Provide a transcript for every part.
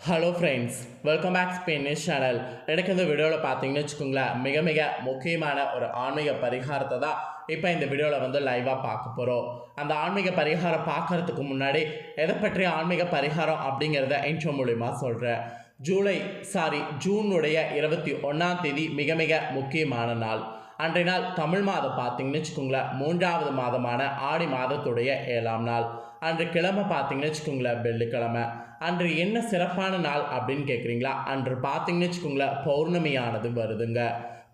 Hello friends welcome back Spanish channel எனக்கு இந்த வீடியோவில் பார்த்தீங்கன்னு வச்சுக்கோங்களேன் மிக மிக முக்கியமான ஒரு ஆன்மீக பரிகாரத்தை தான் இப்போ இந்த வீடியோவில் வந்து லைவாக பார்க்க போகிறோம் அந்த ஆன்மீக பரிகாரம் பார்க்கறதுக்கு முன்னாடி எதை பற்றி ஆன்மீக பரிகாரம் அப்படிங்கிறத இன்ட்ரோ மூலிமா சொல்கிறேன் ஜூலை சாரி ஜூனுடைய இருபத்தி ஒன்றாம் தேதி மிக மிக முக்கியமான நாள். அன்றைய நாள் தமிழ் மாதம் பார்த்தீங்கன்னு வச்சுக்கோங்களேன் மூன்றாவது மாதமான ஆடி மாதத்துடைய ஏழாம் நாள். அன்று கிழமை பார்த்தீங்கன்னு வச்சுக்கோங்களேன் வெள்ளிக்கிழமை அன்று என்ன சிறப்பான நாள் அப்படின்னு கேட்குறீங்களா அன்று பார்த்தீங்கன்னு வச்சுக்கோங்களேன் பௌர்ணமியானது வருதுங்க.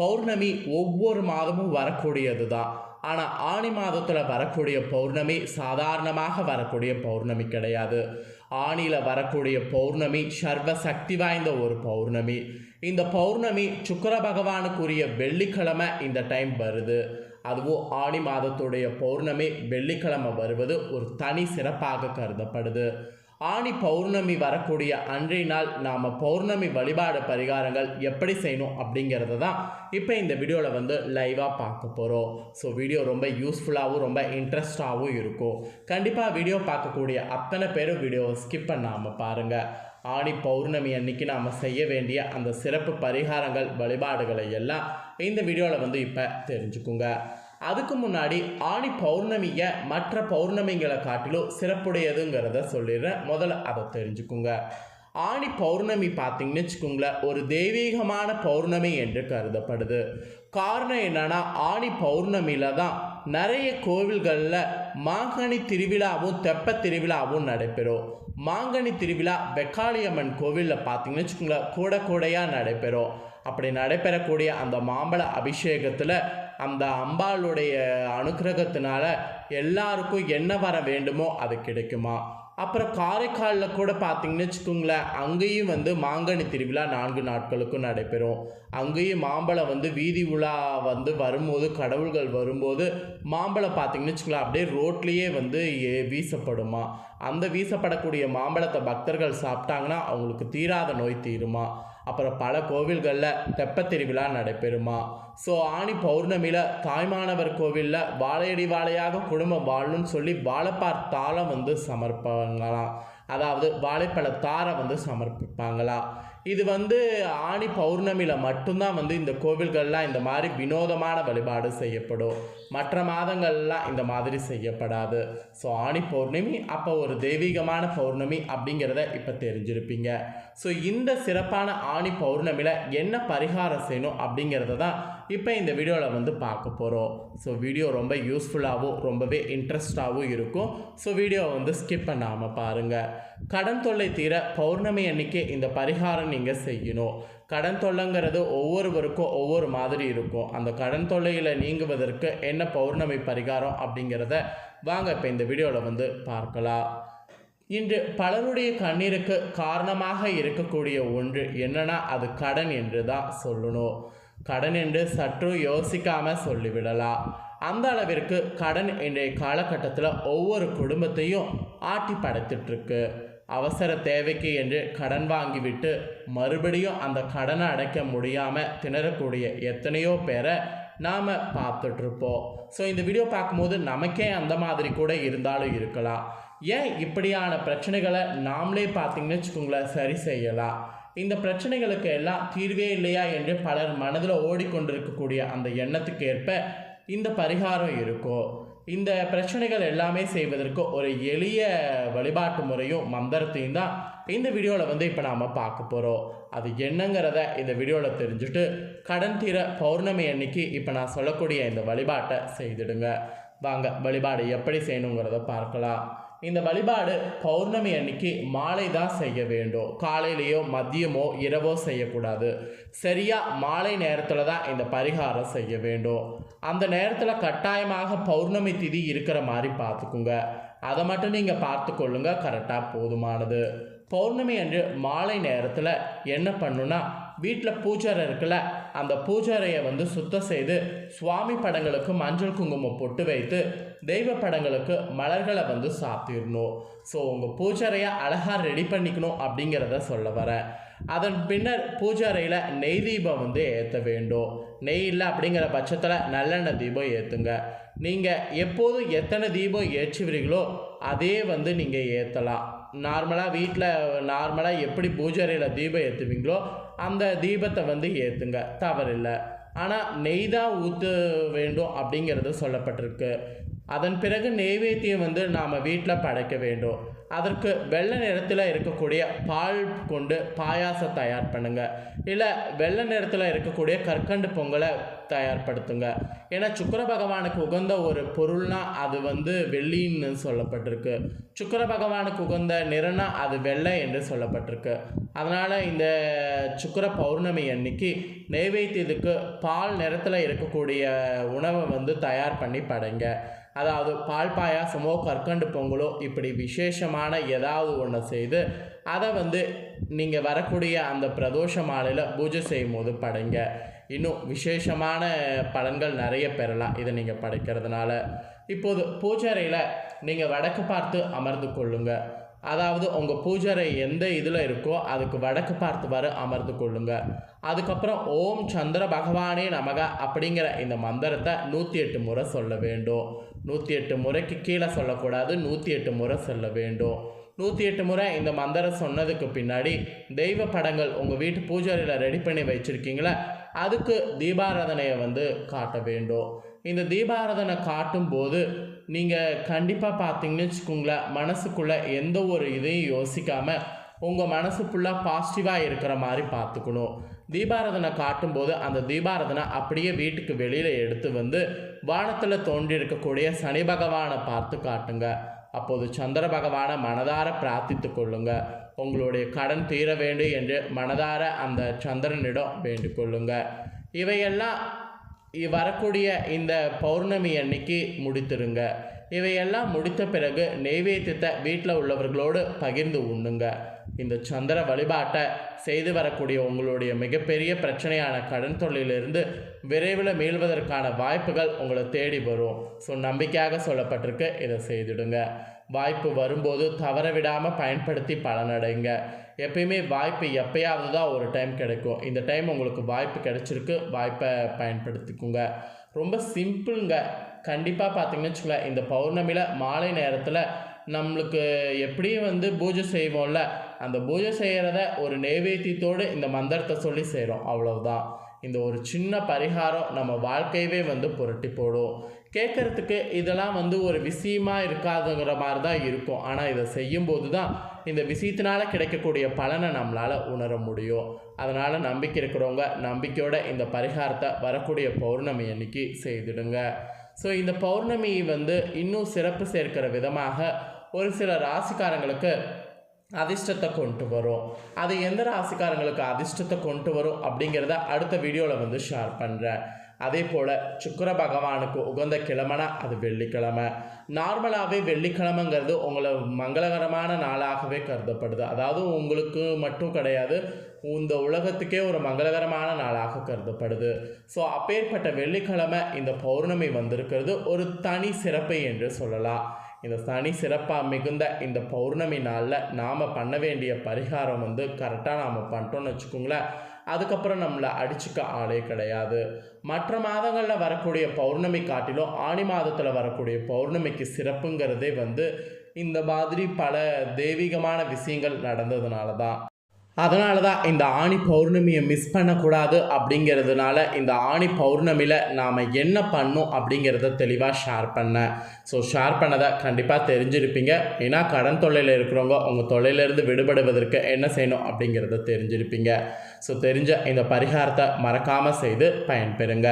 பௌர்ணமி ஒவ்வொரு மாதமும் வரக்கூடியது தான் ஆனால் ஆணி மாதத்தில் வரக்கூடிய பௌர்ணமி சாதாரணமாக வரக்கூடிய பௌர்ணமி கிடையாது. ஆணியில் வரக்கூடிய பௌர்ணமி சர்வ சக்தி வாய்ந்த ஒரு பௌர்ணமி. இந்த பௌர்ணமி சுக்கர பகவானுக்குரிய வெள்ளிக்கிழமை இந்த டைம் வருது. அதுவும் ஆணி மாதத்துடைய பௌர்ணமி வெள்ளிக்கிழமை வருவது ஒரு தனி சிறப்பாக கருதப்படுது. ஆணி பௌர்ணமி வரக்கூடிய அன்றைய நாள் நாம் பௌர்ணமி வழிபாடு பரிகாரங்கள் எப்படி செய்யணும் அப்படிங்கிறத தான் இப்போ இந்த வீடியோவில் வந்து லைவாக பார்க்க போகிறோம் ஸோ வீடியோ ரொம்ப யூஸ்ஃபுல்லாகவும் ரொம்ப இன்ட்ரெஸ்டாகவும் இருக்கும். கண்டிப்பாக வீடியோ பார்க்கக்கூடிய அத்தனை பேரும் வீடியோவை ஸ்கிப் பண்ணாமல் பாருங்கள் ஆணி பௌர்ணமி அன்னைக்கு நாம் செய்ய வேண்டிய அந்த சிறப்பு பரிகாரங்கள் வழிபாடுகளை எல்லாம் இந்த வீடியோவில் வந்து இப்போ தெரிஞ்சுக்குங்க. அதுக்கு முன்னாடி ஆணி பௌர்ணமியை மற்ற பௌர்ணமிகளை காட்டிலும் சிறப்புடையதுங்கிறத சொல்லிடுறேன். முதல்ல அதை தெரிஞ்சுக்குங்க. ஆணி பௌர்ணமி பார்த்தீங்கன்னு வச்சுக்கோங்களேன் ஒரு தெய்வீகமான பௌர்ணமி என்று கருதப்படுது. காரணம் என்னன்னா ஆணி பௌர்ணமியில தான் நிறைய கோவில்களில் மாங்கனி திருவிழாவும் தெப்ப திருவிழாவும் நடைபெறும். மாங்கனி திருவிழா வெக்காளியம்மன் கோவிலில் பார்த்தீங்கன்னு வச்சுக்கோங்களேன் கூட கூடையாக நடைபெறும். அப்படி நடைபெறக்கூடிய அந்த மாம்பழ அபிஷேகத்தில் அந்த அம்பாளுடைய அனுகிரகத்தினால எல்லாருக்கும் என்ன வர வேண்டுமோ அது கிடைக்குமா? அப்புறம் காரைக்காலில் கூட பார்த்தீங்கன்னு வச்சுக்கோங்களேன் அங்கேயும் வந்து மாங்கனி திருவிழா நான்கு நாட்களுக்கும் நடைபெறும். அங்கேயும் மாம்பழம் வந்து வீதி உலா வந்து வரும்போது கடவுள்கள் வரும்போது மாம்பழம் பார்த்தீங்கன்னு வச்சுக்கலாம் அப்படியே ரோட்லேயே வந்து ஏ- வீசப்படுமா? அந்த வீசப்படக்கூடிய மாம்பழத்தை பக்தர்கள் சாப்பிட்டாங்கன்னா அவங்களுக்கு தீராத நோய் தீருமா? அப்புறம் பல கோவில்களில் தெப்பத் திருவிழா நடைபெறுமா? ஸோ ஆணி பௌர்ணமியில் தாய்மானவர் கோவிலில் வாழையடி வாழையாக குடும்பம் வாழணும்னு சொல்லி வாழைப்பார் தாளம் வந்து சமர்ப்பாங்களாம். அதாவது வாழைப்பழ தாரை வந்து சமர்ப்பிப்பாங்களா? இது வந்து ஆணி பௌர்ணமியில் மட்டும்தான் வந்து இந்த கோவில்கள்லாம் இந்த மாதிரி வினோதமான வழிபாடு செய்யப்படும். மற்ற மாதங்கள்லாம் இந்த மாதிரி செய்யப்படாது. ஸோ ஆணி பௌர்ணமி அப்போ ஒரு தெய்வீகமான பௌர்ணமி அப்படிங்கிறத இப்போ தெரிஞ்சிருப்பீங்க. ஸோ இந்த சிறப்பான ஆணி பௌர்ணமியில் என்ன பரிகாரம் செய்யணும் அப்படிங்கிறத தான் இப்போ இந்த வீடியோவில் வந்து பார்க்க போகிறோம் ஸோ வீடியோ ரொம்ப யூஸ்ஃபுல்லாகவும் ரொம்பவே இன்ட்ரெஸ்டாகவும் இருக்கும். ஸோ வீடியோவை வந்து ஸ்கிப் பண்ணாமல் பாருங்கள் கடன் தொல்லை தீர பௌர்ணமி அன்னைக்கு இந்த பரிகாரம் நீங்கள் செய்யணும். கடன் தொல்லைங்கிறது ஒவ்வொருவருக்கும் ஒவ்வொரு மாதிரி இருக்கும். அந்த கடன் தொல்லையில் நீங்குவதற்கு என்ன பௌர்ணமி பரிகாரம் அப்படிங்கிறத வாங்க இப்போ இந்த வீடியோவில் வந்து பார்க்கலாம். இன்று பலருடைய கண்ணீருக்கு காரணமாக இருக்கக்கூடிய ஒன்று என்னன்னா அது கடன் என்று தான் சொல்லணும். கடன் என்று சற்று யோசிக்காம சொல்லிவிடலாம். அந்த அளவிற்கு கடன் இன்றைய காலகட்டத்தில் ஒவ்வொரு குடும்பத்தையும் ஆட்டி படைத்துட்ருக்கு அவசர தேவைக்கு என்று கடன் வாங்கிவிட்டு மறுபடியும் அந்த கடனை அடைக்க முடியாமல் திணறக்கூடிய எத்தனையோ பேரை நாம் பார்த்துட்ருப்போம். ஸோ இந்த வீடியோ பார்க்கும்போது நமக்கே அந்த மாதிரி கூட இருந்தாலும் இருக்கலாம். ஏன் இப்படியான பிரச்சனைகளை நாமளே பார்த்தீங்கன்னு வச்சுக்கோங்களேன் சரி செய்யலாம். இந்த பிரச்சனைகளுக்கு எல்லாம் தீர்வே இல்லையா என்று பலர் மனதில் ஓடிக்கொண்டிருக்கக்கூடிய அந்த எண்ணத்துக்கு ஏற்ப இந்த பரிகாரம் இருக்கும். இந்த பிரச்சனைகள் எல்லாமே செய்வதற்கு ஒரு எளிய வழிபாட்டு முறையும் மந்திரத்தையும் தான் இந்த வீடியோவில் வந்து இப்போ நாம் பார்க்க போகிறோம் அது என்னங்கிறத இந்த வீடியோவில் தெரிஞ்சுட்டு கடன் தீர பௌர்ணமி அன்னைக்கு இப்போ நான் சொல்லக்கூடிய இந்த வழிபாட்டை செய்திடுங்க. வாங்க வழிபாடு எப்படி செய்யணுங்கிறத பார்க்கலாம். இந்த வழிபாடு பௌர்ணமி அன்னைக்கு மாலை தான் செய்ய வேண்டும். காலையிலேயோ மதியமோ இரவோ செய்யக்கூடாது. சரியா மாலை நேரத்தில் தான் இந்த பரிகாரம் செய்ய வேண்டும். அந்த நேரத்தில் கட்டாயமாக பௌர்ணமி திதி இருக்கிற மாதிரி பார்த்துக்குங்க. அதை மட்டும் நீங்கள் பார்த்துக்கொள்ளுங்க கரெக்டாக போதுமானது. பௌர்ணமி அன்று மாலை நேரத்தில் என்ன பண்ணுன்னா வீட்டில் பூஜை இருக்குல்ல அந்த பூஜாரையை வந்து சுத்தம் செய்து சுவாமி படங்களுக்கு மஞ்சள் குங்குமம் பொட்டு வைத்து தெய்வ படங்களுக்கு மலர்களை வந்து சாத்திடணும் ஸோ உங்கள் பூஜாரையை அழகாக ரெடி பண்ணிக்கணும் அப்படிங்கிறத சொல்ல வரேன் அதன் பின்னர் பூஜாரையில் நெய் தீபம் வந்து ஏற்ற வேண்டும். நெய் இல்லை அப்படிங்கிற பட்சத்தில் நல்லெண்ணெய் தீபம் ஏற்றுங்க நீங்கள் எப்போதும் எத்தனை தீபம் ஏற்றுவீர்களோ அதே வந்து நீங்கள் ஏற்றலாம் நார்மலாக வீட்டில் நார்மலாக எப்படி பூஜை தீபம் ஏற்றுவீங்களோ அந்த தீபத்தை வந்து ஏற்றுங்க தவறில்லை. ஆனால் நெய் தான் ஊற்ற வேண்டும் அப்படிங்கிறது சொல்லப்பட்டிருக்கு. அதன் பிறகு நெய்வேத்தியம் வந்து நாம் வீட்டில் படைக்க வேண்டும். அதற்கு வெள்ளை நிறத்தில் இருக்கக்கூடிய பால் கொண்டு பாயாசம் தயார் பண்ணுங்க இல்லை வெள்ளை நிறத்தில் இருக்கக்கூடிய கற்கண்டு பொங்கலை தயார்படுத்துங்க. ஏன்னா சுக்கர பகவானுக்கு உகந்த ஒரு பொருள்னா அது வந்து வெள்ளின்னு சொல்லப்பட்டிருக்கு. சுக்கர பகவானுக்கு உகந்த நிறம்னா அது வெள்ளை என்று சொல்லப்பட்டிருக்கு. அதனால் இந்த சுக்கர பௌர்ணமி அன்னைக்கு நெய்வேத்தியத்துக்கு பால் நிறத்தில் இருக்கக்கூடிய உணவை வந்து தயார் பண்ணி படைங்க. அதாவது பால் பாயாசமோ கற்கண்டு பொங்கலோ இப்படி விசேஷமான ஏதாவது ஒன்று செய்து அதை வந்து நீங்கள் வரக்கூடிய அந்த பிரதோஷ மாலையில் பூஜை செய்யும் போது படைங்க. இன்னும் விசேஷமான பலன்கள் நிறைய பெறலாம் இதை நீங்கள் படைக்கிறதுனால. இப்போது பூஜைறையில் நீங்கள் வடக்கு பார்த்து அமர்ந்து கொள்ளுங்கள் அதாவது உங்கள் பூஜரை எந்த இதில் இருக்கோ அதுக்கு வடக்கு பார்த்து வர அமர்ந்து கொள்ளுங்க. அதுக்கப்புறம் ஓம் சந்திர பகவானே நமக அப்படிங்கிற இந்த மந்திரத்தை நூற்றி எட்டு முறை சொல்ல வேண்டும். நூற்றி எட்டு முறைக்கு கீழே சொல்லக்கூடாது நூற்றி எட்டு முறை சொல்ல வேண்டும். நூற்றி எட்டு முறை இந்த மந்திரம் சொன்னதுக்கு பின்னாடி தெய்வ படங்கள் உங்கள் வீட்டு பூஜாரியில் ரெடி பண்ணி வச்சுருக்கீங்களா அதுக்கு தீபாராதனையை வந்து காட்ட வேண்டும். இந்த தீபாராதனை காட்டும் போது நீங்கள் கண்டிப்பாக பார்த்தீங்கன்னு வச்சுக்கோங்களேன் மனசுக்குள்ளே எந்த ஒரு இதையும் யோசிக்காமல் உங்கள் மனசு ஃபுல்லாக பாசிட்டிவாக இருக்கிற மாதிரி பார்த்துக்கணும் தீபாரதனை காட்டும்போது அந்த தீபாரதனை அப்படியே வீட்டுக்கு வெளியில் எடுத்து வந்து வானத்தில் தோன்றி இருக்கக்கூடிய சனி பகவானை பார்த்து காட்டுங்க. அப்போது சந்திர பகவானை மனதார பிரார்த்தித்து கொள்ளுங்க. உங்களுடைய கடன் தீர வேண்டும் என்று மனதார அந்த சந்திரனிடம் வேண்டிக் கொள்ளுங்க. இவையெல்லாம் வரக்கூடிய இந்த பௌர்ணமி அன்னைக்கு முடித்துருங்க. இவையெல்லாம் முடித்த பிறகு நெய்வேத்தியத்தை வீட்டில் உள்ளவர்களோடு பகிர்ந்து உண்ணுங்க. இந்த சந்திர வழிபாட்டை செய்து வரக்கூடிய உங்களுடைய மிகப்பெரிய பிரச்சனையான கடன் தொல்லையிலிருந்து விரைவில் மீள்வதற்கான வாய்ப்புகள் உங்களை தேடி வரும். ஸோ நம்பிக்கையாக சொல்லப்பட்டிருக்கு. இதை செய்திடுங்க. வாய்ப்பு வரும்போது தவற விடாமல் பயன்படுத்தி பலனடைங்க எப்பயுமே வாய்ப்பு எப்பயாவது தான் ஒரு டைம் கிடைக்கும். இந்த டைம் உங்களுக்கு வாய்ப்பு கிடைச்சிருக்கு. வாய்ப்பை பயன்படுத்திக்குங்க. ரொம்ப சிம்பிளுங்க கண்டிப்பாக பார்த்தீங்கன்னு வச்சுக்கோங்களேன் இந்த பௌர்ணமியில் மாலை நேரத்தில் நம்மளுக்கு எப்படியும் வந்து பூஜை செய்வோம்ல அந்த பூஜை செய்கிறத ஒரு நெய்வேத்தியத்தோடு இந்த மந்திரத்தை சொல்லி செய்கிறோம் அவ்வளவுதான். இந்த ஒரு சின்ன பரிகாரம் நம்ம வாழ்க்கையவே வந்து புரட்டி போடும். கேட்குறதுக்கு இதெல்லாம் வந்து ஒரு விஷயமா இருக்காதுங்கிற மாதிரி தான் இருக்கும். ஆனால் இதை செய்யும்போது தான் இந்த விஷயத்தினால கிடைக்கக்கூடிய பலனை நம்மளால் உணர முடியும். அதனால் நம்பிக்கை இருக்கிறவங்க நம்பிக்கையோட இந்த பரிகாரத்தை வரக்கூடிய பௌர்ணமி அன்னைக்கு செய்திடுங்க. ஸோ இந்த பௌர்ணமி வந்து இன்னும் சிறப்பு சேர்க்கிற விதமாக ஒரு சில ராசிக்காரங்களுக்கு அதிர்ஷ்டத்தை கொண்டு வரும். அது எந்த ராசிக்காரங்களுக்கு அதிர்ஷ்டத்தை கொண்டு வரும் அப்படிங்கிறத அடுத்த வீடியோவில் வந்து ஷேர் பண்ணுறேன் அதே போல் சுக்கர பகவானுக்கு உகந்த கிழமைனா அது வெள்ளிக்கிழமை. நார்மலாகவே வெள்ளிக்கிழமைங்கிறது உங்களை மங்களகரமான நாளாகவே கருதப்படுது. அதாவது உங்களுக்கு மட்டும் கிடையாது இந்த உலகத்துக்கே ஒரு மங்களகரமான நாளாக கருதப்படுது. ஸோ அப்பேற்பட்ட வெள்ளிக்கிழமை இந்த பௌர்ணமி வந்திருக்கிறது. ஒரு தனி சிறப்பு என்று சொல்லலாம். இந்த சனி சிறப்பாக மிகுந்த இந்த பௌர்ணமி நாளில் நாம் பண்ண வேண்டிய பரிகாரம் வந்து கரெக்டாக நாம் பண்ணிட்டோம்னு வச்சுக்கோங்களேன். அதுக்கப்புறம் நம்மளை அடிச்சுக்க ஆளே கிடையாது. மற்ற மாதங்களில் வரக்கூடிய பௌர்ணமி காட்டிலும் ஆணி மாதத்தில் வரக்கூடிய பௌர்ணமிக்கு சிறப்புங்கிறதே வந்து இந்த மாதிரி பல தெய்வீகமான விஷயங்கள் நடந்ததுனால தான் அதனால தான் இந்த ஆணி பௌர்ணமியை மிஸ் பண்ணக்கூடாது அப்படிங்கிறதுனால இந்த ஆணி பௌர்ணமியில் நாம் என்ன பண்ணும் அப்படிங்கிறத தெளிவாக ஷேர் பண்ணேன். ஸோ ஷேர் பண்ணதை கண்டிப்பாக தெரிஞ்சிருப்பீங்க. ஏன்னா கடன் தொல்லையில் இருக்கிறவங்க உங்கள் தொழிலிருந்து விடுபடுவதற்கு என்ன செய்யணும் அப்படிங்கிறத தெரிஞ்சிருப்பீங்க. ஸோ தெரிஞ்ச இந்த பரிகாரத்தை மறக்காமல் செய்து பயன்பெறுங்க.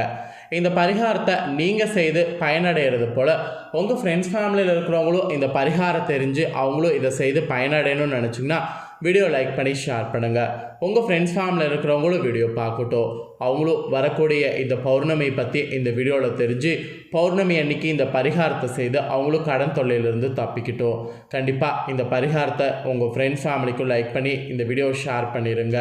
இந்த பரிகாரத்தை நீங்கள் செய்து பயனடைகிறது போல் உங்கள் ஃப்ரெண்ட்ஸ் ஃபேமிலியில் இருக்கிறவங்களும் இந்த பரிகாரம் தெரிஞ்சு அவங்களும் இதை செய்து பயனடையணும்னு நினச்சிங்கன்னா வீடியோ லைக் பண்ணி ஷேர் பண்ணுங்கள் உங்கள் ஃப்ரெண்ட்ஸ் ஃபேமிலியில் இருக்கிறவங்களும் வீடியோ பார்க்கட்டும். அவங்களும் வரக்கூடிய இந்த பௌர்ணமி பற்றி இந்த வீடியோவில் தெரிஞ்சு பௌர்ணமி அன்னைக்கு இந்த பரிகாரத்தை செய்து அவங்களும் கடன் தொல்லையிலிருந்து தப்பிக்கிட்டோம். கண்டிப்பாக இந்த பரிகாரத்தை உங்கள் ஃப்ரெண்ட்ஸ் ஃபேமிலிக்கும் லைக் பண்ணி இந்த வீடியோவை ஷேர் பண்ணிடுங்க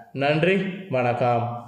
நன்றி வணக்கம்.